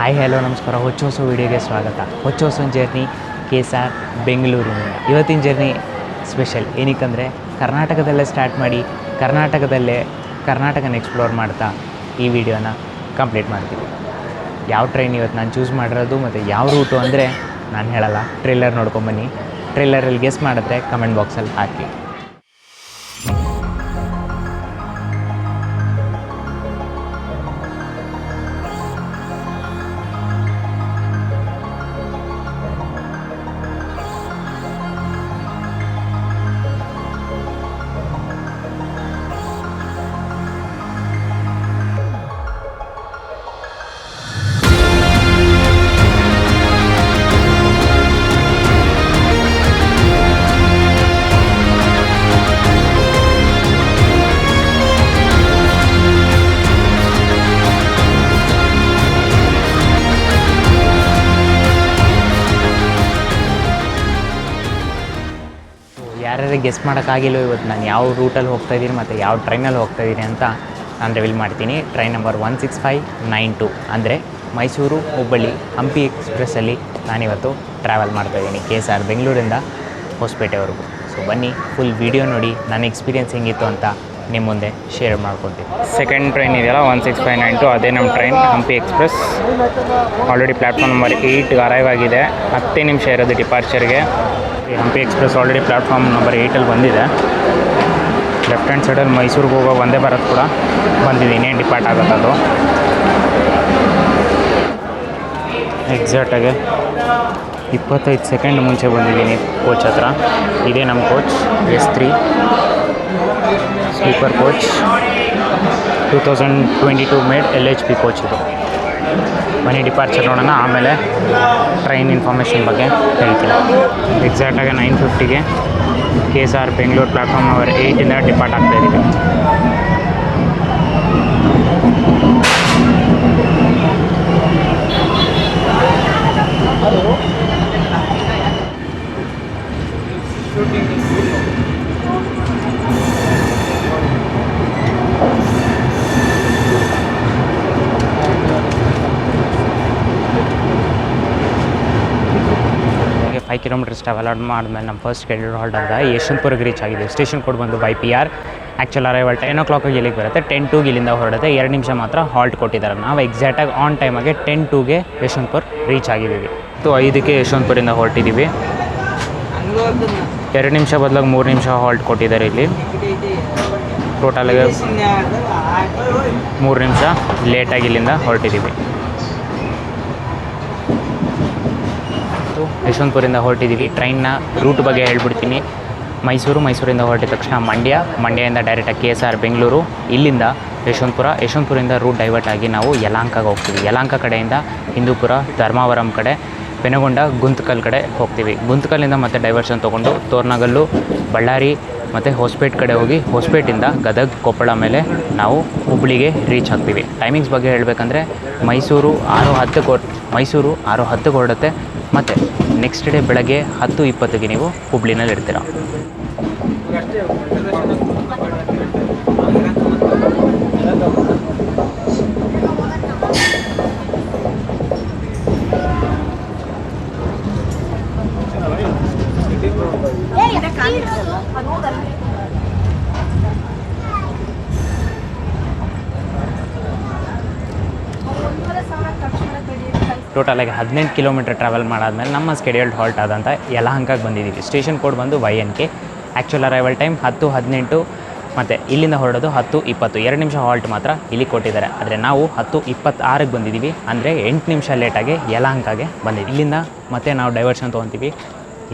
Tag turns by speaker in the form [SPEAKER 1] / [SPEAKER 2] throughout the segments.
[SPEAKER 1] Hi hello ನಮಸ್ಕಾರ. ಹೊಚ್ಚ ಹೊಸ ವಿಡಿಯೋಗೆ ಸ್ವಾಗತ. ಹೊಚ್ಚ ಹೊಸ ಜರ್ನಿ ಕೆ ಎಸ್ ಬೆಂಗಳೂರಿನಿಂದ. ಇವತ್ತಿನ ಜರ್ನಿ ಸ್ಪೆಷಲ್ ಏನಕ್ಕಂದರೆ, ಕರ್ನಾಟಕದಲ್ಲೇ ಸ್ಟಾರ್ಟ್ ಮಾಡಿ, ಕರ್ನಾಟಕದಲ್ಲೇ, ಕರ್ನಾಟಕನ ಎಕ್ಸ್ಪ್ಲೋರ್ ಮಾಡ್ತಾ ಈ ವಿಡಿಯೋನ ಕಂಪ್ಲೀಟ್ ಮಾಡ್ತೀವಿ. ಯಾವ ಟ್ರೈನ್ ಇವತ್ತು ನಾನು ಚೂಸ್ ಮಾಡಿರೋದು ಮತ್ತು ಯಾವ ರೂಟು ಅಂದರೆ ನಾನು ಹೇಳಲ್ಲ. ಟ್ರೇಲರ್ ನೋಡ್ಕೊಂಬನ್ನಿ ಟ್ರೇಲರಲ್ಲಿ ಗೆಸ್ ಮಾಡುತ್ತೆ ಕಮೆಂಟ್ ಬಾಕ್ಸಲ್ಲಿ ಹಾಕಿ. ಯಾರ್ಯಾರು ಗೆಸ್ ಮಾಡೋಕ್ಕಾಗಿಲ್ಲ ಇವತ್ತು ನಾನು ಯಾವ ರೂಟಲ್ಲಿ ಹೋಗ್ತಾ ಇದ್ದೀನಿ ಮತ್ತು ಯಾವ ಟ್ರೈನಲ್ಲಿ ಹೋಗ್ತಾ ಇದ್ದೀನಿ ಅಂತ ನಾನು ರಿವೀಲ್ ಮಾಡ್ತೀನಿ. Train number one six five nine two ಅಂದರೆ ಮೈಸೂರು ಹುಬ್ಬಳ್ಳಿ ಹಂಪಿ ಎಕ್ಸ್ಪ್ರೆಸ್ಸಲ್ಲಿ ನಾನಿವತ್ತು ಟ್ರಾವೆಲ್ ಮಾಡ್ತಾ ಇದ್ದೀನಿ ಕೆ ಎಸ್ ಆರ್ ಬೆಂಗಳೂರಿಂದ ಹೊಸಪೇಟೆವರೆಗೂ. ಸೊ ಬನ್ನಿ ಫುಲ್ ವಿಡಿಯೋ ನೋಡಿ ನನ್ನ ಎಕ್ಸ್ಪೀರಿಯನ್ಸ್ ಹೆಂಗಿತ್ತು ಅಂತ ನಿಮ್ಮ ಮುಂದೆ ಶೇರ್ ಮಾಡ್ಕೊತೀನಿ ಸೆಕೆಂಡ್ ಟ್ರೈನ್ ಇದೆಯಲ್ಲ one six five nine two ಅದೇ ನಮ್ಮ train Hampi express already platform number ಏಯ್ಟ್ಗೆ arrive ಆಗಿದೆ. ಹತ್ತೇ ನಿಮಿಷ ಇರೋದು ಡಿಪಾರ್ಚರ್ಗೆ Hampi express already platform number ಏಯ್ಟಲ್ಲಿ ಬಂದಿದೆ. ಲೆಫ್ಟ್ ಹ್ಯಾಂಡ್ ಸೈಡಲ್ಲಿ ಮೈಸೂರಿಗೆ ಹೋಗೋ ಒಂದೇ ಭಾರತ್ ಕೂಡ ಬಂದಿದೆ. ಇನ್ನೇನು ಡಿಪಾರ್ಟ್ ಆಗುತ್ತೆ ಅದು. ಎಕ್ಸಾಕ್ಟಾಗಿ ಇಪ್ಪತ್ತೈದು ಸೆಕೆಂಡ್ ಮುಂಚೆ ಬಂದಿದ್ದೀನಿ ಕೋಚ್ ಹತ್ರ. ಇದೇ ನಮ್ಮ coach S three sleeper coach two thousand twenty two made L H P coach ಇದು. ಮನಿ ಡಿಪಾರ್ಚರ್ ನೋಡೋಣ, ಆಮೇಲೆ ಟ್ರೈನ್ ಇನ್ಫಾರ್ಮೇಷನ್ ಬಗ್ಗೆ ಹೇಳ್ತೀನಿ. ಎಕ್ಸಾಕ್ಟಾಗಿ nine ಫಿಫ್ಟಿಗೆ K S R Bengaluru platform number ಏಯ್ಟಿಂದ depart ಆಗ್ತಾ ಇದ್ದೀವಿ ಫೈವ್ ಕಿಲೋಮೀಟರ್ಸ್ ಟ್ರಾವೆಲ್ ಮಾಡಿದ್ಮೇಲೆ ನಮ್ಮ ಫಸ್ಟ್ ಶೆಡ್ಯೂಲ್ ಹಾಲ್ಟ್ ಅಂತ ಯಶವಂತಪುರಕ್ಕೆ ರೀಚ್ ಆಗಿದೆ. ಸ್ಟೇಷನ್ ಕೋಡ್ ಬಂದು Y P R actual arrival ten ಓ ಕ್ಲಾಕಿಗೆ ಇಲ್ಲಿಗೆ ಬರುತ್ತೆ. ಟೆನ್ ಟೂಗೆ ಇಲ್ಲಿಂದ ಹೊರಡುತ್ತೆ. ಎರಡು ನಿಮಿಷ ಮಾತ್ರ ಹಾಲ್ಟ್ ಕೊಟ್ಟಿದ್ದಾರೆ. ನಾವು ಎಕ್ಸಾಕ್ಟಾಗಿ ಆನ್ ಟೈಮಾಗೆ ಟೆನ್ ಟೂಗೆ ಯಶವಂತಪುರ್ ರೀಚ್ ಆಗಿದ್ದೀವಿ. ಸೊ ಐದಕ್ಕೆ ಯಶವಂತಪುರಿಂದ ಹೊರಟಿದ್ದೀವಿ. ಎರಡು ನಿಮಿಷ ಬದಲಾಗಿ ಮೂರು ನಿಮಿಷ ಹಾಲ್ಟ್ ಕೊಟ್ಟಿದ್ದಾರೆ ಇಲ್ಲಿ. ಟೋಟಲ್ಗೆ ಮೂರು ನಿಮಿಷ ಲೇಟಾಗಿ ಇಲ್ಲಿಂದ ಹೊರಟಿದ್ದೀವಿ. ಮತ್ತು ಯಶವಂತಪುರಿಂದ ಹೊರಟಿದ್ದೀವಿ. ಟ್ರೈನ್ನ ರೂಟ್ ಬಗ್ಗೆ ಹೇಳ್ಬಿಡ್ತೀನಿ. ಮೈಸೂರು, ಮೈಸೂರಿಂದ ಹೊರಟಿದ ತಕ್ಷಣ ಮಂಡ್ಯ, ಮಂಡ್ಯದಿಂದ ಡೈರೆಕ್ಟಾಗಿ ಕೆ ಎಸ್ ಆರ್ ಬೆಂಗಳೂರು ಇಲ್ಲಿಂದ ಯಶವಂತಪುರ, ಯಶವಂತಪುರದಿಂದ ರೂಟ್ ಡೈವರ್ಟ್ ಆಗಿ ನಾವು ಯಲಾಂಕಾಗೆ ಹೋಗ್ತೀವಿ. ಯಲಾಂಕ ಕಡೆಯಿಂದ ಹಿಂದೂಪುರ, ಧರ್ಮಾವರಂ ಕಡೆ, ಪೆನಗೊಂಡ ಗುಂತಕಲ್ ಕಡೆ ಹೋಗ್ತೀವಿ. ಗುಂತಕಲ್ಲಿಂದ ಮತ್ತೆ ಡೈವರ್ಷನ್ ತೊಗೊಂಡು ತೋರ್ನಗಲ್ಲು, ಬಳ್ಳಾರಿ ಮತ್ತು ಹೊಸಪೇಟೆ ಕಡೆ ಹೋಗಿ ಹೊಸಪೇಟಿಂದ ಗದಗ, ಕೊಪ್ಪಳ ಮೇಲೆ ನಾವು ಹುಬ್ಳಿಗೆ ರೀಚ್ ಆಗ್ತೀವಿ. ಟೈಮಿಂಗ್ಸ್ ಬಗ್ಗೆ ಹೇಳಬೇಕಂದ್ರೆ ಮೈಸೂರು ಆರು ಹತ್ತಕ್ಕೆ ಹೊರ್ ಮೈಸೂರು ಆರು ಹತ್ತಕ್ಕೆ ಹೊರಡುತ್ತೆ. ಮತ್ತು ನೆಕ್ಸ್ಟ್ ಡೇ ಬೆಳಗ್ಗೆ ಹತ್ತು ಇಪ್ಪತ್ತಿಗೆ ನೀವು ಹುಬ್ಳಿನಲ್ಲಿ ಇರ್ತೀರ? ಟೋಟಲಾಗಿ ಹದಿನೆಂಟು ಕಿಲೋಮೀಟರ್ ಟ್ರಾವೆಲ್ ಮಾಡಾದ್ಮೇಲೆ ನಮ್ಮ ಸ್ಕೆಡ್ಯೂಲ್ಡ್ ಹಾಲ್ಟ್ ಆದಂಥ ಯಲಹಂಕಕ್ಕೆ ಬಂದಿದ್ದೀವಿ ಸ್ಟೇಷನ್ ಕೋಡ್ ಬಂದು Y N K actual arrival time ಹತ್ತು, ಹದಿನೆಂಟು, ಮತ್ತು ಇಲ್ಲಿಂದ ಹೊರಡೋದು ಹತ್ತು, ಇಪ್ಪತ್ತು. ಎರಡು ನಿಮಿಷ ಹಾಲ್ಟ್ ಮಾತ್ರ ಇಲ್ಲಿ ಕೊಟ್ಟಿದ್ದಾರೆ. ಆದರೆ ನಾವು ಹತ್ತು, ಇಪ್ಪತ್ತಾರಕ್ಕೆ ಬಂದಿದ್ದೀವಿ ಅಂದರೆ ಎಂಟು ನಿಮಿಷ ಲೇಟಾಗಿ ಯಲಹಂಕಗೆ ಬಂದಿದ್ದೀವಿ ಇಲ್ಲಿಂದ ಮತ್ತೆ ನಾವು ಡೈವರ್ಷನ್ ತೊಗೊತೀವಿ.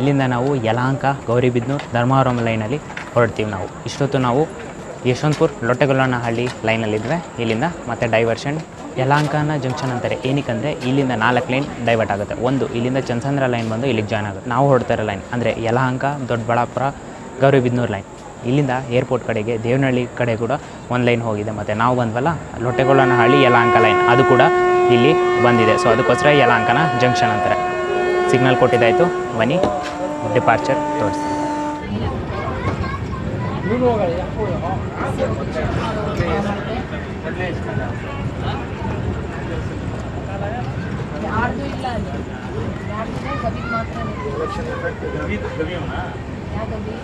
[SPEAKER 1] ಇಲ್ಲಿಂದ ನಾವು ಯಲಹಂಕ, ಗೌರಿಬಿದ್ನೂರು, ಧರ್ಮಾವರಂ ಲೈನಲ್ಲಿ ಹೊರಡ್ತೀವಿ ನಾವು. ಇಷ್ಟೊತ್ತು ನಾವು ಯಶವಂತಪುರ ಲೊಟ್ಟೆಗೊಲ್ಲನಹಳ್ಳಿ ಲೈನಲ್ಲಿದ್ದರೆ ಇಲ್ಲಿಂದ ಮತ್ತೆ ಡೈವರ್ಷನ್ ಯಲಹಂಕನ ಜಂಕ್ಷನ್ ಅಂತಾರೆ. ಏನಕ್ಕಂದರೆ ಇಲ್ಲಿಂದ ನಾಲ್ಕು ಲೈನ್ ಡೈವರ್ಟ್ ಆಗುತ್ತೆ. ಒಂದು, ಇಲ್ಲಿಂದ ಚಂದ್ರ ಲೈನ್ ಬಂದು ಇಲ್ಲಿಗೆ ಜಾಯ್ನ್ ಆಗುತ್ತೆ. ನಾವು ಹೊಡ್ತಾರೆ ಲೈನ್ ಅಂದರೆ ಯಲಹಂಕ, ದೊಡ್ಡಬಳ್ಳಾಪುರ, ಗೌರಿಬಿದ್ನೂರು ಲೈನ್ ಇಲ್ಲಿಂದ ಏರ್ಪೋರ್ಟ್ ಕಡೆಗೆ, ದೇವನಹಳ್ಳಿ ಕಡೆ ಕೂಡ ಒಂದು ಲೈನ್ ಹೋಗಿದೆ ಮತ್ತು ನಾವು ಬಂದ್ವಲ್ಲ ಲೊಟ್ಟೆಗೊಳ್ಳನಹಳ್ಳಿ ಯಲಹಂಕ ಲೈನ್ ಅದು ಕೂಡ ಇಲ್ಲಿ ಬಂದಿದೆ. ಸೊ ಅದಕ್ಕೋಸ್ಕರ ಯಲಹಂಕನ ಜಂಕ್ಷನ್ ಅಂತಾರೆ. ಸಿಗ್ನಲ್ ಕೊಟ್ಟಿದ್ದಾಯಿತು. ಬನ್ನಿ ಡಿಪಾರ್ಚರ್ ತೋರಿಸ್ತೀನಿ.
[SPEAKER 2] ಯಾರ್ದು ಇಲ್ಲ ಅಲ್ಲಿ ಯಾರ್ದು ಗದಿಗೆ ಮಾತ್ರ ಯಾವ ಗದಿ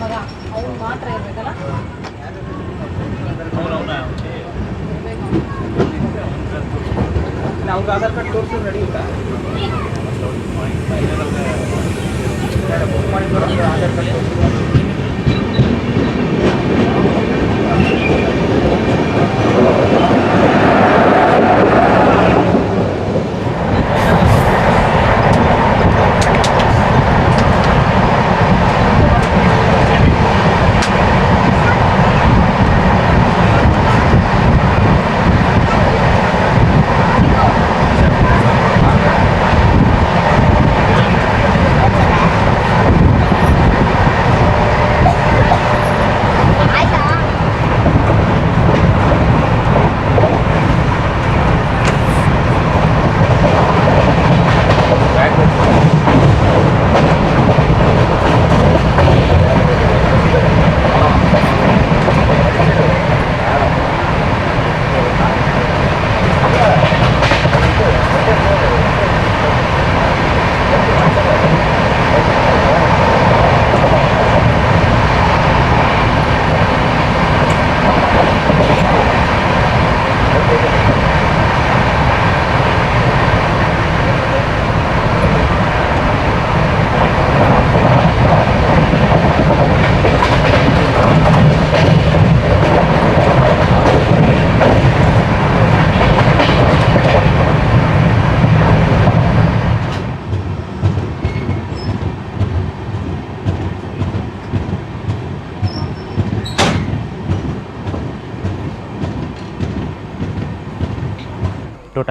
[SPEAKER 2] ಮಗ ಅವ್ನು ಮಾತ್ರ ಇರ್ಬೇಕಲ್ಲ
[SPEAKER 3] ಅವ್ರಿಗೆ ಆಧಾರ್ ಕಾರ್ಡ್ ತೋರಿಸೋದು ನಡೆಯುತ್ತಾ Aadhaar card Thank you.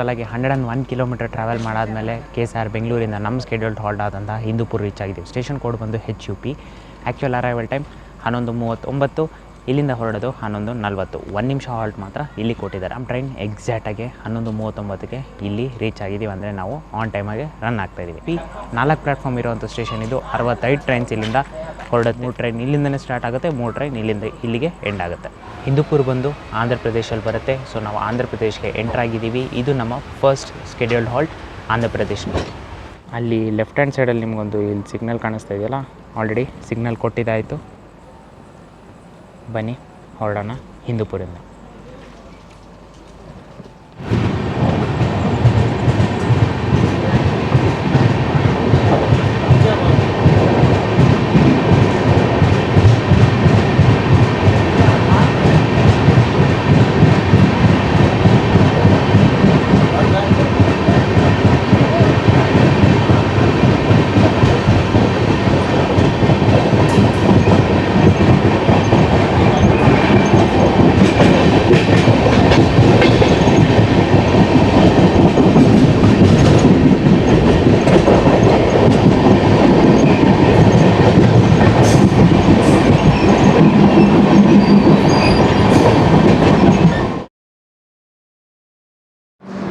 [SPEAKER 1] ಟೋಟಲಾಗಿ hundred and one kilometre travel ಮಾಡಾದಮೇಲೆ ಕೆ ಎಸ್ ಆರ್ ಬೆಂಗಳೂರಿಂದ ನಮ್ಮ ಸ್ಕೆಡ್ಯೂಲ್ಡ್ ಹಾಲ್ಟ್ ಆದಂತಹ ಹಿಂದೂಪುರ್ ರೀಚ್ ಆಗಿದ್ದೀವಿ ಸ್ಟೇಷನ್ ಕೋಡ್ ಬಂದು H U P actual arrival time ಹನ್ನೊಂದು ಮೂವತ್ತೊಂಬತ್ತು. ಇಲ್ಲಿಂದ ಹೊರಡೋದು ಹನ್ನೊಂದು ನಲ್ವತ್ತು. ಒಂದು ನಿಮಿಷ ಹಾಲ್ಟ್ ಮಾತ್ರ ಇಲ್ಲಿ ಕೊಟ್ಟಿದ್ದಾರೆ. ನಮ್ಮ ಟ್ರೈನ್ ಎಕ್ಸಾಕ್ಟಾಗಿ ಹನ್ನೊಂದು ಮೂವತ್ತೊಂಬತ್ತಕ್ಕೆ ಇಲ್ಲಿ ರೀಚ್ ಆಗಿದ್ದೀವಿ ಅಂದರೆ ನಾವು ಆನ್ ಟೈಮಾಗೆ ರನ್ ಆಗ್ತಾಯಿದ್ದೀವಿ ಈ ನಾಲ್ಕು ಪ್ಲಾಟ್ಫಾರ್ಮ್ ಇರುವಂಥ ಸ್ಟೇಷನ್ ಇದು ಅರವತ್ತೈದು ಟ್ರೈನ್ಸ್ ಇಲ್ಲಿಂದ ಹೊರಡೋದು. ಮೂರು ಟ್ರೈನ್ ಇಲ್ಲಿಂದನೇ ಸ್ಟಾರ್ಟ್ ಆಗುತ್ತೆ, ಮೂರು ಟ್ರೈನ್ ಇಲ್ಲಿಂದ ಇಲ್ಲಿಗೆ ಎಂಡ್ ಆಗುತ್ತೆ. ಹಿಂದೂಪುರ್ ಬಂದು ಆಂಧ್ರ ಪ್ರದೇಶಲ್ಲಿ ಬರುತ್ತೆ. ಸೊ ನಾವು ಆಂಧ್ರ ಪ್ರದೇಶಕ್ಕೆ ಎಂಟ್ರ್ ಆಗಿದ್ದೀವಿ. ಇದು ನಮ್ಮ first scheduled halt Andhra Pradesh ಅಲ್ಲಿ ಲೆಫ್ಟ್ ಹ್ಯಾಂಡ್ ಸೈಡಲ್ಲಿ ನಿಮಗೊಂದು ಇಲ್ಲಿ ಸಿಗ್ನಲ್ ಕಾಣಿಸ್ತಾ ಇದೆಯಲ್ಲ? ಆಲ್ರೆಡಿ ಸಿಗ್ನಲ್ ಕೊಟ್ಟಿದ್ದಾಯಿತು. ಬನ್ನಿ ಹೊರಡೋಣ ಹಿಂದೂಪುರಿಂದ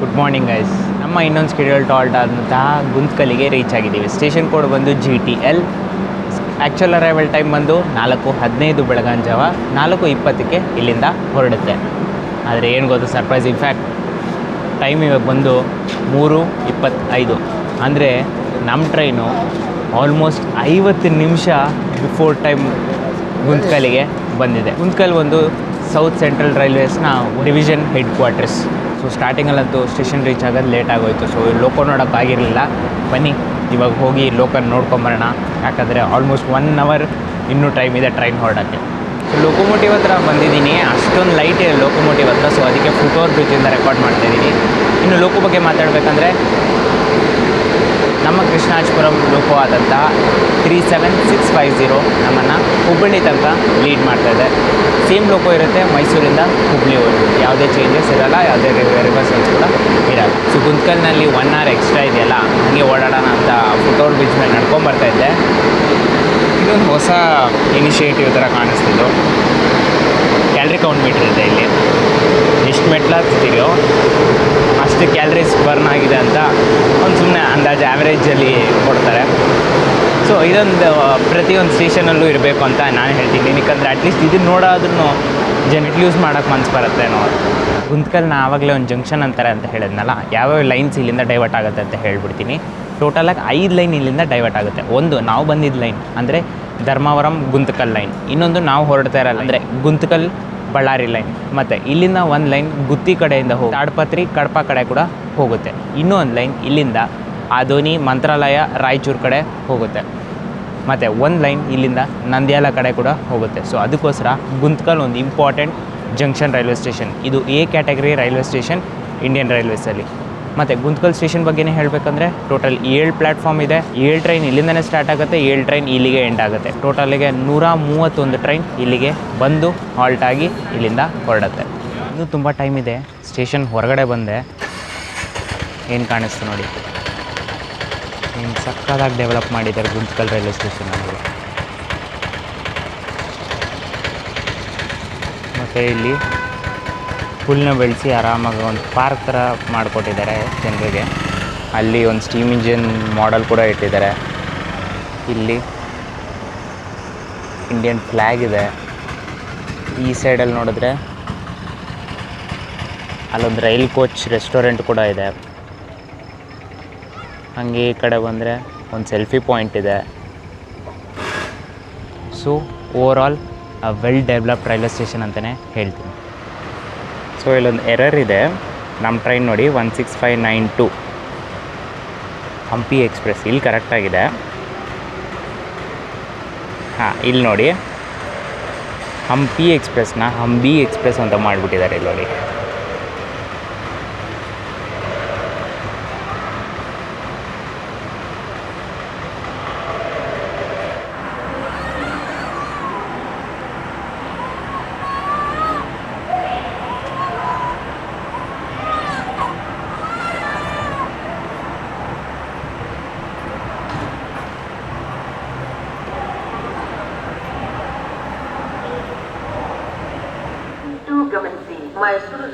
[SPEAKER 1] ಗುಡ್ ಮಾರ್ನಿಂಗ್ ಗೈಸ್ ನಮ್ಮ ಇನ್ನೊಂದು ಸ್ಕೆಡ್ಯೂಲ್ ಟಾಲ್ಟ್ ಆದಂತಹ ಗುಂತ್ಕಲಿಗೆ ರೀಚ್ ಆಗಿದ್ದೀವಿ. ಸ್ಟೇಷನ್ ಕೋಡ್ ಬಂದು G T L actual arrival time ಬಂದು ನಾಲ್ಕು ಹದಿನೈದು ಬೆಳಗಾನ್ ಜಾವ, ನಾಲ್ಕು ಇಪ್ಪತ್ತಕ್ಕೆ ಇಲ್ಲಿಂದ ಹೊರಡುತ್ತೆ. ಆದರೆ ಏನು ಗೊತ್ತು ಸರ್ಪ್ರೈಸ್ ಇನ್ಫ್ಯಾಕ್ಟ್ ಟೈಮ್ ಇವಾಗ ಬಂದು ಮೂರು ಇಪ್ಪತ್ತೈದು. ಅಂದರೆ ನಮ್ಮ ಟ್ರೈನು ಆಲ್ಮೋಸ್ಟ್ ಐವತ್ತು ನಿಮಿಷ ಬಿಫೋರ್ ಟೈಮ್ ಗುಂತ್ಕಲಿಗೆ ಬಂದಿದೆ. ಗುಂತ್ಕಲ್ ಒಂದು ಸೌತ್ ಸೆಂಟ್ರಲ್ ರೈಲ್ವೇಸ್ನ ಡಿವಿಷನ್ ಹೆಡ್ ಕ್ವಾರ್ಟರ್ಸ್ ಸೊ ಸ್ಟಾರ್ಟಿಂಗಲ್ಲಂತೂ ಸ್ಟೇಷನ್ ರೀಚ್ ಆಗೋದು ಲೇಟ್ ಆಗೋಯ್ತು. ಸೊ ಲೋಕೋ ನೋಡೋಕ್ಕಾಗಿರಲಿಲ್ಲ ಬನ್ನಿ, ಇವಾಗ ಹೋಗಿ ಲೋಕಲ್ ನೋಡ್ಕೊಂಬರೋಣ ಯಾಕಂದರೆ ಆಲ್ಮೋಸ್ಟ್ ಒನ್ ಅವರ್ ಇನ್ನೂ ಟೈಮ್ ಇದೆ ಟ್ರೈನ್ ಹೊರಡೋಕ್ಕೆ ಸೊ ಲೋಕೋಮೋಟಿವ್ ಹತ್ರ ಬಂದಿದ್ದೀನಿ. ಅಷ್ಟೊಂದು ಲೈಟ್ ಇದೆ ಲೋಕೋಮೋಟಿವ್ ಹತ್ರ. ಸೊ ಅದಕ್ಕೆ ಫುಟ್ಓವರ್ ಬ್ರಿಡ್ಜಿಂದ ರೆಕಾರ್ಡ್ ಮಾಡ್ತಾಯಿದ್ದೀನಿ ಇನ್ನು ಲೋಕೋ ಬಗ್ಗೆ ಮಾತಾಡಬೇಕಂದ್ರೆ ನಮ್ಮ ಕೃಷ್ಣಾಜಪುರಂ ಲೋಕೋ ಆದಂಥ three seven six five zero ನಮ್ಮನ್ನು ಹುಬ್ಬಳ್ಳಿ ತನಕ ಲೀಡ್ ಮಾಡ್ತಾ ಇದೆ. ಸೇಮ್ ಲೋಕೋ ಇರುತ್ತೆ ಮೈಸೂರಿಂದ ಹುಬ್ಬಳ್ಳಿವರೆಗೂ ಯಾವುದೇ ಚೇಂಜಸ್ ಇರೋಲ್ಲ, ಯಾವುದೇ ರಿವರ್ಸಲ್ಸ್ ಕೂಡ ಇರಲ್ಲ. ಸೊ ಗುಂತ್ಕಲ್ನಲ್ಲಿ ಒನ್ ಅವರ್ ಎಕ್ಸ್ಟ್ರಾ ಇದೆಯಲ್ಲ, ಹಾಗೆ ಓಡಾಡೋಣ ಅಂತ ಫುಟೋಲ್ ಬ್ರಿಡ್ಜ್ ಮೇಲೆ ನಡ್ಕೊಂಬರ್ತಾ ಇದ್ದೆ. ಇದೊಂದು ಹೊಸ ಇನಿಷಿಯೇಟಿವ್ ಥರ ಕಾಣಿಸ್ತಿದ್ದು ಕ್ಯಾಲ್ರಿ ಕೌಂಟ್ ಮೀಟ್ರ್ ಇದೆ ಇಲ್ಲಿ. ಎಷ್ಟು ಮೆಟ್ಲು ಅಷ್ಟು ಕ್ಯಾಲ್ರೀಸ್ ಬರ್ನ್ ಆಗಿದೆ ಅಂತ ಒಂದು ಸುಮ್ಮನೆ ಅಂದಾಜು ಆ್ಯಾವ್ರೇಜಲ್ಲಿ ಕೊಡ್ತಾರೆ. ಸೊ ಇದೊಂದು ಪ್ರತಿಯೊಂದು ಸ್ಟೇಷನಲ್ಲೂ ಇರಬೇಕು ಅಂತ ನಾನು ಹೇಳ್ತೀನಿ. ಏನಕ್ಕಂದ್ರೆ ಅಟ್ಲೀಸ್ಟ್ ಇದನ್ನು ನೋಡೋದ್ರೂ ಜನಕ್ಕೆ ಯೂಸ್ ಮಾಡೋಕ್ಕೆ ಮನ್ಸು ಬರುತ್ತೆ ನೋಡಿ ಗುಂತ್ಕಲ್ನ ಆವಾಗಲೇ ಒಂದು ಜಂಕ್ಷನ್ ಅಂತಾರೆ ಅಂತ ಹೇಳಿದ್ನಲ್ಲ, ಯಾವ್ಯಾವ ಲೈನ್ಸ್ ಇಲ್ಲಿಂದ ಡೈವರ್ಟ್ ಆಗುತ್ತೆ ಅಂತ ಹೇಳ್ಬಿಡ್ತೀನಿ. ಟೋಟಲಾಗಿ ಐದು ಲೈನ್ ಇಲ್ಲಿಂದ ಡೈವರ್ಟ್ ಆಗುತ್ತೆ. ಒಂದು, ನಾವು ಬಂದಿದ್ದ ಲೈನ್ ಅಂದರೆ ಧರ್ಮಾವರಂ ಗುಂತಕಲ್ ಲೈನ್ ಇನ್ನೊಂದು, ನಾವು ಹೊರಡ್ತಾ ಇರಲ್ಲ ಅಂದರೆ ಗುಂತಕಲ್ ಬಳ್ಳಾರಿ ಲೈನ್. ಮತ್ತು ಇಲ್ಲಿಂದ ಒಂದು ಲೈನ್ ಗುತ್ತಿ ಕಡೆಯಿಂದ ಹೋಗಿ ತಾಡ್ಪತ್ರಿ ಕಡಪ ಕಡೆ ಕೂಡ ಹೋಗುತ್ತೆ. ಇನ್ನೂ ಒಂದು ಲೈನ್ ಇಲ್ಲಿಂದ ಆದೋನಿ ಮಂತ್ರಾಲಯ ರಾಯಚೂರು ಕಡೆ ಹೋಗುತ್ತೆ. ಮತ್ತು ಒಂದು ಲೈನ್ ಇಲ್ಲಿಂದ ನಂದ್ಯಾಲ ಕಡೆ ಕೂಡ ಹೋಗುತ್ತೆ. ಸೊ ಅದಕ್ಕೋಸ್ಕರ ಗುಂತ್ಕಲ್ ಒಂದು ಇಂಪಾರ್ಟೆಂಟ್ ಜಂಕ್ಷನ್ ರೈಲ್ವೆ ಸ್ಟೇಷನ್. ಇದು A category railway station Indian ರೈಲ್ವೇಸಲ್ಲಿ ಮತ್ತು ಗುಂತ್ಕಲ್ ಸ್ಟೇಷನ್ ಬಗ್ಗೆನೇ ಹೇಳಬೇಕಂದ್ರೆ ಟೋಟಲ್ ಏಳು ಪ್ಲಾಟ್ಫಾರ್ಮ್ ಇದೆ. ಏಳು ಟ್ರೈನ್ ಇಲ್ಲಿಂದನೇ ಸ್ಟಾರ್ಟ್ ಆಗುತ್ತೆ. ಏಳು ಟ್ರೈನ್ ಇಲ್ಲಿಗೆ ಎಂಡ್ ಆಗುತ್ತೆ. ಟೋಟಲಿಗೆ ನೂರ ಮೂವತ್ತೊಂದು ಟ್ರೈನ್ ಇಲ್ಲಿಗೆ ಬಂದು ಹಾಲ್ಟ್ ಆಗಿ ಇಲ್ಲಿಂದ ಹೊರಡುತ್ತೆ. ಇನ್ನೂ ತುಂಬ ಟೈಮ್ ಇದೆ. ಸ್ಟೇಷನ್ ಹೊರಗಡೆ ಬಂದೆ. ಏನು ಕಾಣಿಸ್ತು ನೋಡಿ. ಏನು ಸಕ್ಕತ್ತಾಗಿ ಡೆವಲಪ್ ಮಾಡಿದ್ದಾರೆ ಗುಂತ್ಕಲ್ ರೈಲ್ವೆ ಸ್ಟೇಷನ್ ಅವರು ಮತ್ತು ಇಲ್ಲಿ ಹುಲ್ಲನ್ನ ಬೆಳೆಸಿ ಆರಾಮಾಗಿ ಒಂದು ಪಾರ್ಕ್ ಥರ ಮಾಡಿಕೊಟ್ಟಿದ್ದಾರೆ ಜನರಿಗೆ. ಅಲ್ಲಿ ಒಂದು ಸ್ಟೀಮ್ ಇಂಜಿನ್ ಮಾಡೆಲ್ ಕೂಡ ಇಟ್ಟಿದ್ದಾರೆ. ಇಲ್ಲಿ ಇಂಡಿಯನ್ ಫ್ಲ್ಯಾಗ್ ಇದೆ. ಈ ಸೈಡಲ್ಲಿ ನೋಡಿದ್ರೆ ಅಲ್ಲೊಂದು ರೈಲ್ ಕೋಚ್ ರೆಸ್ಟೋರೆಂಟ್ ಕೂಡ ಇದೆ. ಹಂಗೆ ಈ ಕಡೆ ಬಂದರೆ ಒಂದು ಸೆಲ್ಫಿ ಪಾಯಿಂಟ್ ಇದೆ. So over all well developed railway station ಅಂತಲೇ ಹೇಳ್ತೀನಿ. ಸೊ ಇಲ್ಲೊಂದು ಎರರ್ ಇದೆ. ನಮ್ಮ ಟ್ರೈನ್ ನೋಡಿ one six five nine two Hampi express ಇಲ್ಲಿ ಕರೆಕ್ಟಾಗಿದೆ ಹಾಂ, ಇಲ್ಲಿ ನೋಡಿ. ಹಂಪಿ ಎಕ್ಸ್ಪ್ರೆಸ್ನ ಹಂಬಿ ಎಕ್ಸ್ಪ್ರೆಸ್ ಅಂತ ಮಾಡಿಬಿಟ್ಟಿದ್ದಾರೆ ಇಲ್ಲಿ ನೋಡಿ
[SPEAKER 4] ಟು ಗಮನಿಸಿ Mysuru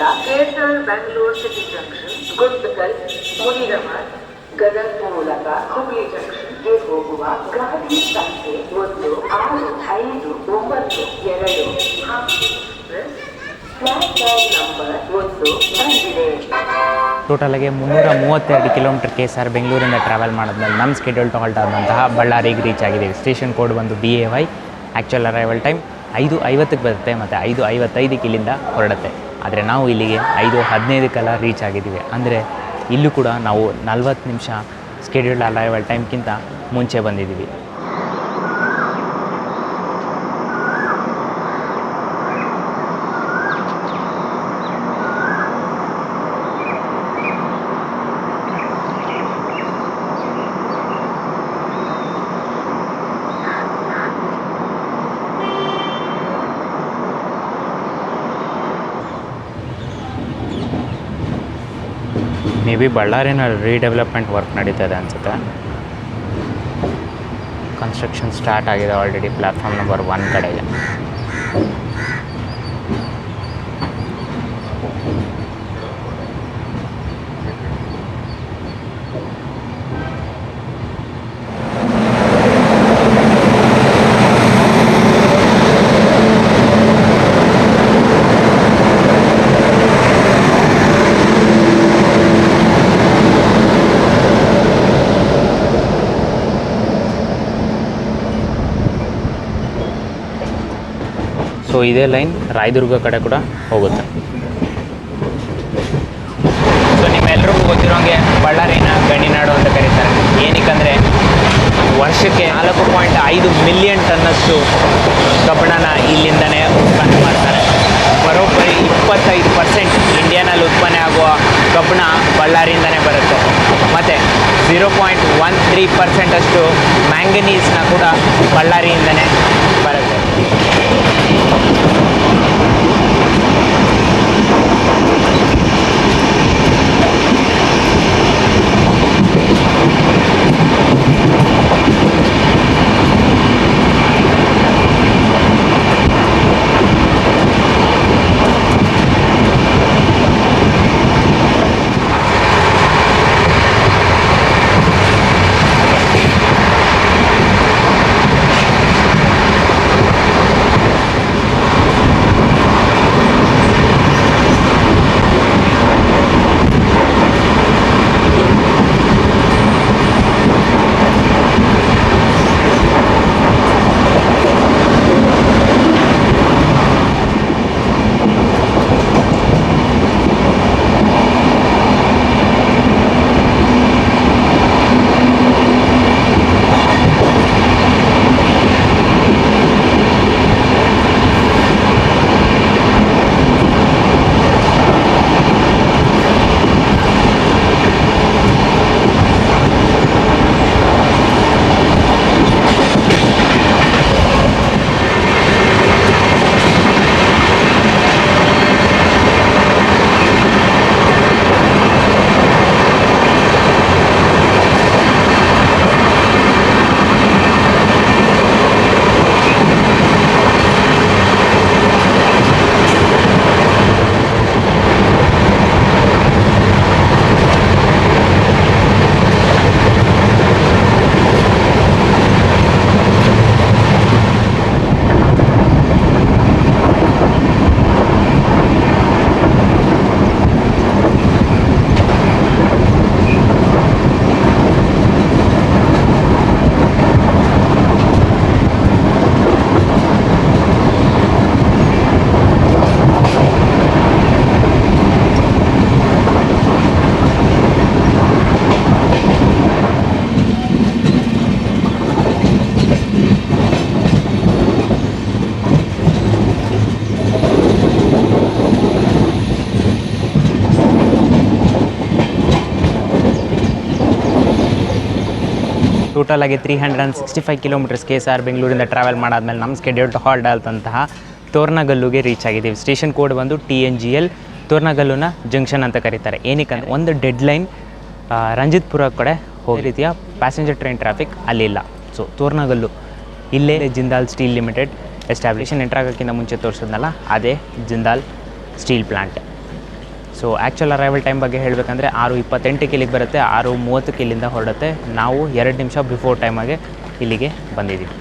[SPEAKER 4] junction Bengaluru city junction Guntakal ಮುನಿರಮಠ್ Gadag ಮೂಲಕ ಹುಬ್ಳಿ ಜಂಕ್ಷನ್ಗೆ ಹೋಗುವ ಗಾಡಿ ಸಂಖ್ಯೆ ಒಂದು, ಆರು, ಐದು, ಒಂಬತ್ತು, ಎರಡು
[SPEAKER 1] ಟೋಟಲಾಗಿ ಮುನ್ನೂರ ಮೂವತ್ತೆರಡು ಕಿಲೋಮೀಟರ್ ಕೆ ಎಸ್ ಆರ್ ಬೆಂಗಳೂರಿಂದ ಟ್ರಾವೆಲ್ ಮಾಡಿದ್ಮೇಲೆ ನಮ್ಮ ಸ್ಕೆಡ್ಯೂಲ್ ಆದಂತಹ ಬಳ್ಳಾರಿಗೆ ರೀಚ್ ಆಗಿದ್ದೀವಿ ಸ್ಟೇಷನ್ ಕೋಡ್ ಬಂದು B A Y actual arrival time ಐದು ಐವತ್ತಕ್ಕೆ ಬರುತ್ತೆ, ಮತ್ತು ಐದು ಐವತ್ತೈದಕ್ಕೆ ಇಲ್ಲಿಂದ ಹೊರಡುತ್ತೆ. ಆದರೆ ನಾವು ಇಲ್ಲಿಗೆ ಐದು ಹದಿನೈದಕ್ಕೆಲ್ಲ ರೀಚ್ ಆಗಿದ್ದೀವಿ. ಅಂದರೆ ಇಲ್ಲೂ ಕೂಡ ನಾವು ನಲ್ವತ್ತು ನಿಮಿಷ ಸ್ಕೆಡ್ಯೂಲ್ ಅರೈವಲ್ ಟೈಮ್ಗಿಂತ ಮುಂಚೆ ಬಂದಿದ್ದೀವಿ ಮೇ ಬಿ ಬಳ್ಳಾರಿನ ರೀಡೆವಲಪ್ಮೆಂಟ್ ವರ್ಕ್ ನಡೀತಾ ಇದೆ ಅನಿಸುತ್ತೆ. ಕನ್ಸ್ಟ್ರಕ್ಷನ್ ಸ್ಟಾರ್ಟ್ ಆಗಿದೆ ಆಲ್ರೆಡಿ ಪ್ಲಾಟ್ಫಾರ್ಮ್ ನಂಬರ್ ಒನ್ ಕಡೆಗೆ. ಸೊ ಇದೇ ಲೈನ್ ರಾಯದುರ್ಗ ಕಡೆ ಕೂಡ ಹೋಗುತ್ತೆ. ಸೊ ನಿಮ್ಮೆಲ್ರಿಗೂ ಗೊತ್ತಿರೋಂಗೆ ಬಳ್ಳಾರಿನ ಗಣಿನಾಡು ಅಂತ ಕರೀತಾರೆ. ಏನಕ್ಕಂದರೆ ವರ್ಷಕ್ಕೆ ನಾಲ್ಕು ಪಾಯಿಂಟ್ ಐದು ಮಿಲಿಯನ್ ಟನ್ನಷ್ಟು ಕಬ್ಬಣನ ಇಲ್ಲಿಂದನೇ ಉತ್ಪನ್ನ ಮಾಡ್ತಾರೆ. ಬರೋಬ್ಬರಿ ಇಪ್ಪತ್ತೈದು ಪರ್ಸೆಂಟ್ ಇಂಡಿಯಾನಲ್ಲಿ ಉತ್ಪನ್ನ ಆಗುವ ಕಬ್ಬಣ ಬಳ್ಳಾರಿಯಿಂದನೇ ಬರುತ್ತೆ. ಮತ್ತು ಝೀರೋ ಪಾಯಿಂಟ್ ಒನ್ ತ್ರೀ ಪರ್ಸೆಂಟಷ್ಟು ಮ್ಯಾಂಗನೀಸ್ನ ಕೂಡ ಬಳ್ಳಾರಿಯಿಂದನೇ ಬರುತ್ತೆ. Thank you. ಟೋಟಲ್ ಆಗಿ three hundred and sixty five kilometres K S R ಬೆಂಗಳೂರಿಂದ ಟ್ರಾವೆಲ್ ಮಾಡಾದ್ಮೇಲೆ ನಮ್ಮ ಸ್ಕೆಡ್ಯೂಲ್ಡ್ ಹಾಲ್ಟ್ ಆದಂತಹ ತೋರ್ನಗಲ್ಲುಗೆ ರೀಚ್ ಆಗಿದ್ದೀವಿ. ಸ್ಟೇಷನ್ ಕೋಡ್ ಬಂದು ಟಿ ಎನ್ ಜಿ ಎಲ್ ತೋರ್ನಗಲ್ಲುನ ಜಂಕ್ಷನ್ ಅಂತ ಕರೀತಾರೆ. ಏನಕ್ಕಂದ್ರೆ ಒಂದು ಡೆಡ್ ಲೈನ್ ರಂಜಿತ್ಪುರ ಕಡೆ ಹೋಗೋ ರೀತಿಯ ಪ್ಯಾಸೆಂಜರ್ ಟ್ರೈನ್ ಟ್ರಾಫಿಕ್ ಅಲ್ಲಿಲ್ಲ ಸೊ ತೋರ್ನಗಲ್ಲು ಇಲ್ಲೇ ಜಿಂದಾಲ್ ಸ್ಟೀಲ್ ಲಿಮಿಟೆಡ್ ಎಸ್ಟಾಬ್ಲಿಷನ್ ಎಂಟ್ರಾಗೋಕ್ಕಿಂತ ಮುಂಚೆ ತೋರಿಸಿದ್ನಲ್ಲ, ಅದೇ Jindal steel plant so actual arrival time ಬಗ್ಗೆ ಹೇಳಬೇಕಂದ್ರೆ ಆರು ಇಪ್ಪತ್ತೆಂಟಕ್ಕೆ ಇಲ್ಲಿಗೆ ಬರುತ್ತೆ, ಆರು ಮೂವತ್ತಕ್ಕೆ ಇಲ್ಲಿಂದ ಹೊರಡುತ್ತೆ. ನಾವು ಎರಡು ನಿಮಿಷ ಬಿಫೋರ್ ಟೈಮಾಗೆ ಇಲ್ಲಿಗೆ ಬಂದಿದ್ದೀವಿ.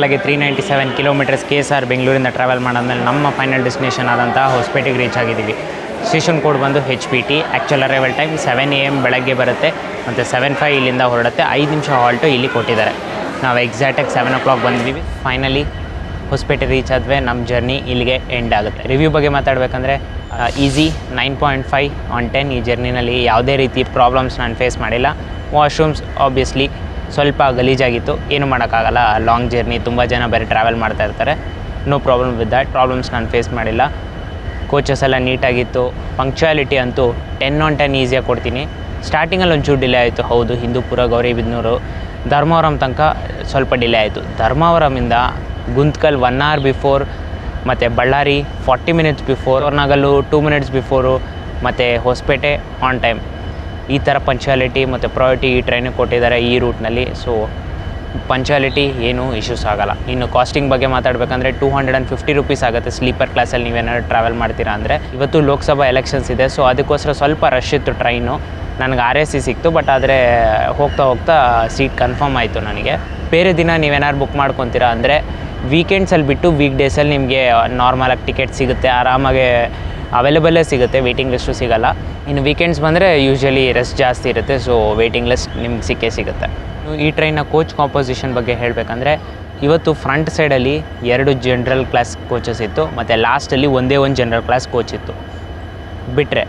[SPEAKER 1] ಟೋಟಲ್ ಆಗಿ three ninety seven kilometres K S R ಬೆಂಗಳೂರಿಂದ ಟ್ರಾವೆಲ್ ಮಾಡಾದ್ಮೇಲೆ ನಮ್ಮ ಫೈನಲ್ ಡೆಸ್ಟಿನೇಷನ್ ಆದಂತಹ ಹೊಸಪೇಟೆಗೆ ರೀಚ್ ಆಗಿದ್ದೀವಿ. ಸ್ಟೇಷನ್ ಕೋಡ್ ಬಂದು H P T actual arrival time seven A M ಬೆಳಗ್ಗೆ ಬರುತ್ತೆ ಮತ್ತು ಸೆವೆನ್ ಫೈವ್ ಇಲ್ಲಿಂದ ಹೊರಡುತ್ತೆ. ಐದು ನಿಮಿಷ ಹಾಲ್ಟು ಇಲ್ಲಿ ಕೊಟ್ಟಿದ್ದಾರೆ. ನಾವು ಎಕ್ಸಾಕ್ಟಾಗಿ ಸೆವೆನ್ ಓ ಕ್ಲಾಕ್ ಬಂದಿದ್ದೀವಿ. ಫೈನಲಿ ಹೊಸಪೇಟೆ ರೀಚ್ ಆದ್ವೆ. ನಮ್ಮ ಜರ್ನಿ ಇಲ್ಲಿಗೆ ಎಂಡ್ ಆಗುತ್ತೆ. ರಿವ್ಯೂ ಬಗ್ಗೆ ಮಾತಾಡಬೇಕಂದ್ರೆ easy nine point five on ten ಈ ಜರ್ನಿನಲ್ಲಿ ಯಾವುದೇ ರೀತಿ ಪ್ರಾಬ್ಲಮ್ಸ್ ನಾನು ಫೇಸ್ ಮಾಡಿಲ್ಲ. ವಾಶ್ರೂಮ್ಸ್ ಆಬ್ವಿಯಸ್ಲಿ ಸ್ವಲ್ಪ ಗಲೀಜಾಗಿತ್ತು. ಏನು ಮಾಡೋಕ್ಕಾಗಲ್ಲ. ಲಾಂಗ್ ಜರ್ನಿ ತುಂಬ ಜನ ಬೇರೆ ಟ್ರಾವೆಲ್ ಮಾಡ್ತಾ ಇರ್ತಾರೆ. No problem with that problems ನಾನು ಫೇಸ್ ಮಾಡಿಲ್ಲ. ಕೋಚಸ್ ಎಲ್ಲ ನೀಟಾಗಿತ್ತು. ಪಂಕ್ಚುಯಾಲಿಟಿ ಅಂತೂ ಟೆನ್ ಆನ್ ಟೆನ್ ಈಸಿಯಾಗಿ ಕೊಡ್ತೀನಿ. ಸ್ಟಾರ್ಟಿಂಗಲ್ಲಿ ಒಂಚೂರು ಡಿಲೇ ಆಯಿತು. ಹೌದು, ಹಿಂದೂಪುರ, ಗೌರಿಬಿದನೂರು, ಧರ್ಮವರಂ ತನಕ ಸ್ವಲ್ಪ ಡಿಲೇ ಆಯಿತು. ಧರ್ಮವರಮಿಂದ ಗುಂತ್ಕಲ್ ಒನ್ ಅವರ್ ಬಿಫೋರ್ ಮತ್ತು ಬಳ್ಳಾರಿ ಫಾರ್ಟಿ ಮಿನಿಟ್ಸ್ ಬಿಫೋರ್ ಹೊರ್ನಾಗಲ್ಲು ಟೂ ಮಿನಿಟ್ಸ್ ಬಿಫೋರು ಮತ್ತು ಹೊಸಪೇಟೆ ಆನ್ ಟೈಮ್ ಈ ಥರ ಪಂಚುಯಾಲಿಟಿ ಮತ್ತು ಪ್ರಯಾರಿಟಿ ಈ ಟ್ರೈನಿಗೆ ಕೊಟ್ಟಿದ್ದಾರೆ ಈ ರೂಟ್ನಲ್ಲಿ ಸೊ ಪಂಚುಯಾಲಿಟಿ ಏನೂ ಇಶ್ಯೂಸ್ ಆಗಲ್ಲ. ಇನ್ನು ಕಾಸ್ಟಿಂಗ್ ಬಗ್ಗೆ ಮಾತಾಡಬೇಕಂದ್ರೆ two hundred and fifty rupees ಆಗುತ್ತೆ ಸ್ಲೀಪರ್ ಕ್ಲಾಸಲ್ಲಿ ನೀವೇನಾದ್ರು ಟ್ರಾವೆಲ್ ಮಾಡ್ತೀರಾ ಅಂದರೆ. ಇವತ್ತು ಲೋಕಸಭಾ ಎಲೆಕ್ಷನ್ಸ್ ಇದೆ ಸೊ ಅದಕ್ಕೋಸ್ಕರ ಸ್ವಲ್ಪ ರಶ್ ಇತ್ತು ಟ್ರೈನು ನನಗೆ ಆರ್ ಎಸ್ ಸಿ ಸಿಕ್ತು ಬಟ್ ಆದರೆ ಹೋಗ್ತಾ ಹೋಗ್ತಾ ಸೀಟ್ ಕನ್ಫರ್ಮ್ ಆಯಿತು ನನಗೆ. ಬೇರೆ ದಿನ ನೀವೇನಾದ್ರು ಬುಕ್ ಮಾಡ್ಕೊತೀರಾ ಅಂದರೆ ವೀಕೆಂಡ್ಸಲ್ಲಿ ಬಿಟ್ಟು ವೀಕ್ ಡೇಸಲ್ಲಿ ನಿಮಗೆ ನಾರ್ಮಲಾಗಿ ಟಿಕೆಟ್ ಸಿಗುತ್ತೆ. ಆರಾಮಾಗಿ ಅವೈಲೇಬಲ್ಲೇ ಸಿಗುತ್ತೆ ವೇಟಿಂಗ್ ಲಿಸ್ಟು ಸಿಗೋಲ್ಲ. ಇನ್ನು ವೀಕೆಂಡ್ಸ್ ಬಂದರೆ ಯೂಶ್ವಲಿ ರೆಸ್ಟ್ ಜಾಸ್ತಿ ಇರುತ್ತೆ ಸೊ ವೇಟಿಂಗ್ ಲಿಸ್ಟ್ ನಿಮ್ಗೆ ಸಿಕ್ಕೇ ಸಿಗುತ್ತೆ. ಈ ಟ್ರೈನ್ನ ಕೋಚ್ ಕಾಂಪೋಸಿಷನ್ ಬಗ್ಗೆ ಹೇಳಬೇಕಂದ್ರೆ, ಇವತ್ತು ಫ್ರಂಟ್ ಸೈಡಲ್ಲಿ ಎರಡು ಜನರಲ್ ಕ್ಲಾಸ್ ಕೋಚಸ್ ಇತ್ತು, ಮತ್ತು ಲಾಸ್ಟಲ್ಲಿ ಒಂದೇ ಒಂದು ಜನರಲ್ ಕ್ಲಾಸ್ ಕೋಚ್ ಇತ್ತು. ಬಿಟ್ಟರೆ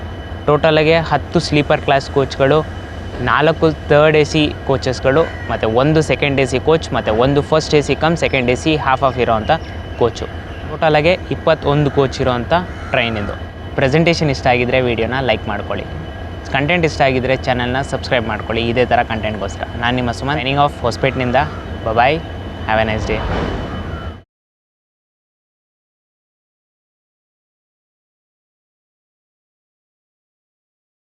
[SPEAKER 1] ಟೋಟಲಾಗೆ ಹತ್ತು ಸ್ಲೀಪರ್ ಕ್ಲಾಸ್ ಕೋಚ್ಗಳು ನಾಲ್ಕು ತರ್ಡ್ ಎ ಸಿ ಕೋಚಸ್ಗಳು ಮತ್ತು ಒಂದು ಸೆಕೆಂಡ್ ಎ ಸಿ ಕೋಚ್ ಮತ್ತು ಒಂದು first A C cum second A C half of ಇರೋವಂಥ ಕೋಚು ಟೋಟಲಾಗೆ ಇಪ್ಪತ್ತೊಂದು ಕೋಚ್ ಇರೋವಂಥ ಟ್ರೈನ್ ಇದು. ಪ್ರೆಸೆಂಟೇಷನ್ ಇಷ್ಟ ಆಗಿದ್ದರೆ ವೀಡಿಯೋನ ಲೈಕ್ ಮಾಡ್ಕೊಳ್ಳಿ. ಕಂಟೆಂಟ್ ಇಷ್ಟ ಆಗಿದ್ದರೆ ಚಾನಲ್ನ ಸಬ್ಸ್ಕ್ರೈಬ್ ಮಾಡ್ಕೊಳ್ಳಿ. ಇದೇ ಥರ ಕಂಟೆಂಟ್ಗೋಸ್ಕರ ನಾನು ನಿಮ್ಮ Suman signing off ಹೊಸ್ಪೇಟ್ನಿಂದ. Bye bye have a nice day